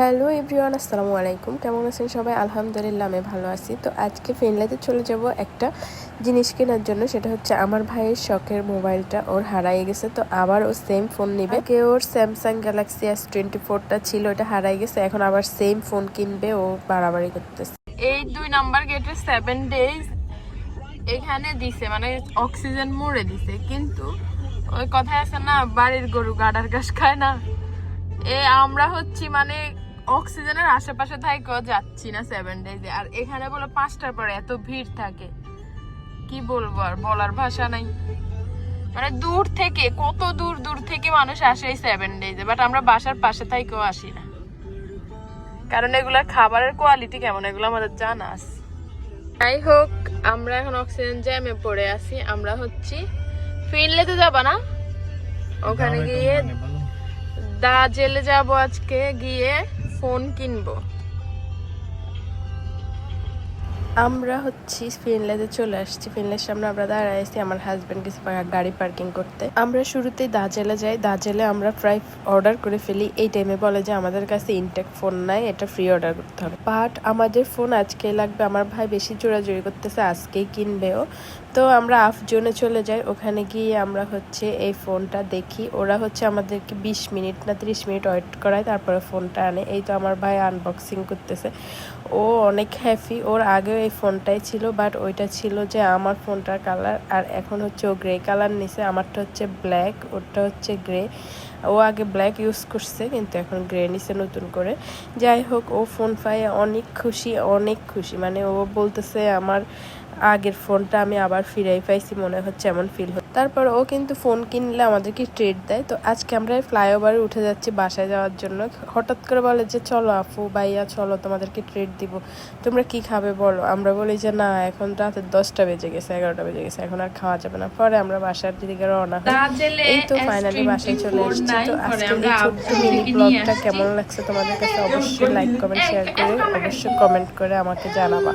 Hello everyone, আসসালামু আলাইকুম। কেমন আছেন সবাই? আলহামদুলিল্লাহ, আমি ভালো আছি। তো আজকে ফিনল্যান্ডে চলে যাব একটা জিনিস কেনার জন্য, সেটা হচ্ছে আমার ভাইয়ের শখের মোবাইলটা। ওর হারাই গেছে, তো আবার ও সেম ফোন নিবে। কে ওর স্যামসাং গ্যালাক্সি এস টোয়েন্টি ফোরটা ছিল ওটা হারাই গেছে। এখন আবার সেম ফোন কিনবে, ও বাড়াবাড়ি করতেছে। এই দুই নাম্বার গেটে সেভেন ডেজ এখানে দিছে মানে অক্সিজেন মোড়ে দিছে। কিন্তু ওই কথায় আছে না, বাড়ির গরু গাডার ঘাস খায় না। এ আমরা হচ্ছি মানে অক্সিজেনের আশেপাশে থাকেও যাচ্ছি না সেভেন ডেজে আর এখানে বলে পাঁচটার পরে এত ভিড় থাকে। কি বলব আর বলার ভাষা নাই। মানে দূর থেকে কত দূর দূর থেকে মানুষ আসে এই সেভেন ডেজে বাট আমরা বাসার পাশে থাকেও আসি না। কারণ এগুলার খাবারের কোয়ালিটি কেমন এগুলো আমাদের জানা আছে। যাই হোক আমরা এখন অক্সিজেন জ্যামে পড়ে আছি। আমরা হচ্ছি ফিনলেতে যাবা না? ওখানে গিয়ে দা জেলে যাব আজকে গিয়ে। ফোন কিনবো। আমরা হচ্ছি ফিনল্যান্ডে চলে আসছি। ফিনল্যান্ড সামনে আমরা দাঁড়ায় আছি আমার হাজবেন্ড গেছে গাড়ি পার্কিং করতে। আমরা শুরুতেই দাজেলে যাই। দাজেলে আমরা প্রায় অর্ডার করে ফেলি। এই টাইমে বলে যে, আমাদের কাছে ইনটেক ফোন নাই, এটা ফ্রি অর্ডার করতে হবে। বাট আমাদের ফোন আজকে লাগবে, আমার ভাই বেশি জোরাজোরি করতেছে, আজকেই কিনবেও তো আমরা আফ জোনে চলে যাই। ওখানে গিয়ে আমরা হচ্ছে এই ফোনটা দেখি। ওরা হচ্ছে আমাদেরকে বিশ মিনিট না ত্রিশ মিনিট ওয়েট করায়, তারপরে ফোনটা আনে। এই তো আমার ভাই আনবক্সিং করতেছে। ও অনেক হ্যাপি ওর আগেও এই ফোনটাই ছিল বাট ওইটা ছিল যে আমার ফোনটার কালার আর এখন হচ্ছে ও গ্রে কালার নিছে, আমারটা হচ্ছে ব্ল্যাক ওটা হচ্ছে গ্রে ও আগে ব্ল্যাক ইউজ করছে, কিন্তু এখন গ্রে নিছে নতুন করে। যাই হোক, ও ফোন পায়ে অনেক খুশি অনেক খুশি। মানে ও বলতেছে, আমার আগের ফোনটা আমি আবার ফিরাই পাইছি মনে হচ্ছে এমন ফিল হচ্ছে। তারপর ও কিন্তু ফোন কিনলে আমাদেরকে ট্রেড দেয়। তো আজকে আমরা ফ্লাইওভারে উঠে যাচ্ছি বাসায় যাওয়ার জন্য। হঠাৎ করে বলে যে চলো আপু ভাইয়া চলো তোমাদেরকে ট্রেড দিব। তোমরা কি খাবে বলো? আমরা বলি যে না এখন রাতের দশটা বেজে গেছে এগারোটা বেজে গেছে এখন আর খাওয়া যাবে না। পরে আমরা বাসার দিকে রওনা এই তো ফাইনালি বাসায় চলে এসেছি। তো আজকে এই ছোট্ট মিনি ব্লগটা কেমন লাগছে তোমাদের কাছে অবশ্যই লাইক কমেন্ট শেয়ার করে অবশ্যই কমেন্ট করে আমাকে জানাবা।